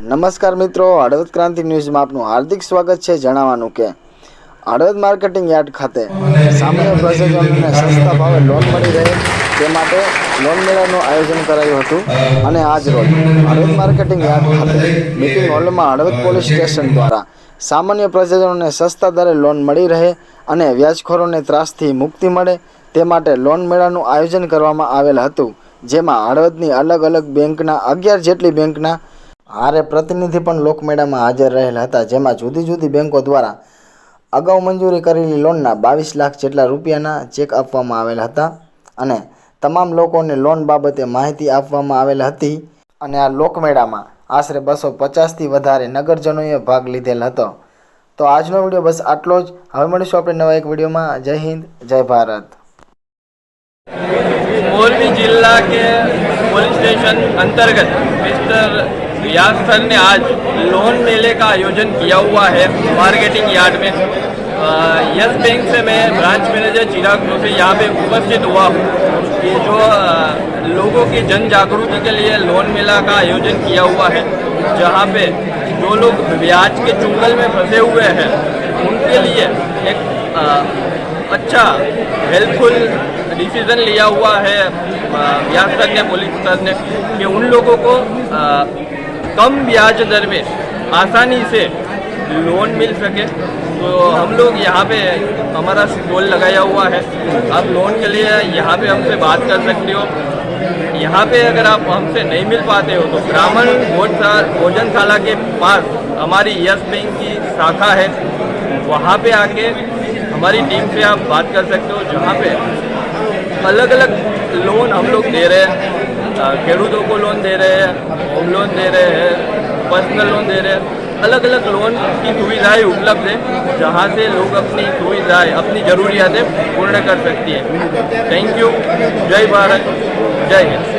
નમસ્કાર મિત્રો, હળવદ ક્રાંતિ ન્યૂઝમાં આપનું હાર્દિક સ્વાગત છે જણાવવાનું કે હળવદ માર્કેટિંગ યાર્ડ ખાતે સામાન્ય પ્રજાજનોને સસ્તા ભાવે લોન મળી રહે તે માટે લોન મેળાનું આયોજન કરાયું હતું અને આજ રોજ હળવદ માર્કેટિંગ યાર્ડ ખાતે મિટિંગ હોલમાં હળવદ પોલીસ સ્ટેશન દ્વારા સામાન્ય પ્રજાજનોને સસ્તા દરે લોન મળી રહે અને વ્યાજખોરોને ત્રાસથી મુક્તિ મળે તે માટે લોન મેળાનું આયોજન કરવામાં આવેલ હતું, જેમાં હળવદની અલગ અલગ બેંકના અગિયાર જેટલી બેંકના હારે પ્રતિનિધિ પણ લોકમેળામાં હાજર રહેલા હતા, જેમાં જુદી જુદી બેંકો દ્વારા અગાઉ મંજૂરી કરેલી લોનના બાવીસ લાખ જેટલા રૂપિયાના ચેક આપવામાં આવેલા હતા અને તમામ લોકોને લોન બાબતે માહિતી આપવામાં આવેલ હતી અને આ લોકમેળામાં આશરે બસો પચાસથી વધારે નગરજનોએ ભાગ લીધેલ હતો. તો આજનો વીડિયો બસ આટલો જ. હવે મળીશું આપણે નવા એક વિડીયોમાં. જય હિન્દ, જય ભારત. મોરબી જિલ્લા કે પોલીસ સ્ટેશન અંતર્ગત મિસ્ટર रियाज सर ने आज लोन मेले का आयोजन किया हुआ है मार्केटिंग यार्ड में। यस बैंक से मैं ब्रांच मैनेजर चिराग जोशी यहाँ पे उपस्थित हुआ हूँ। ये जो लोगों की जन जागृति के लिए लोन मेला का आयोजन किया हुआ है जहाँ पे जो लोग ब्याज के चुंगल में फंसे हुए हैं उनके लिए एक अ, अच्छा हेल्पफुल डिसीज़न लिया हुआ है ब्याज सर ने पुलिस सर ने कि उन लोगों को अ, कम ब्याज दर में आसानी से लोन मिल सके। तो हम लोग यहाँ पे हमारा स्टॉल लगाया हुआ है। आप लोन के लिए यहाँ पे हमसे बात कर सकते हो। यहाँ पे अगर आप हमसे नहीं मिल पाते हो तो ब्राह्मण भोजनशाला के पास हमारी यस बैंक की शाखा है। वहाँ पे आके हमारी टीम से आप बात कर सकते हो, जहाँ पे अलग अलग लोन हम लोग दे रहे हैं। खेडूतों को लोन दे रहे हैं होम लोन दे रहे हैं पर्सनल लोन दे रहे हैं अलग अलग लोन की सुविधाएं उपलब्ध है जहाँ से लोग अपनी सुविधाएं अपनी ज़रूरियातें पूर्ण कर सकती है थैंक यू जय भारत जय हिंद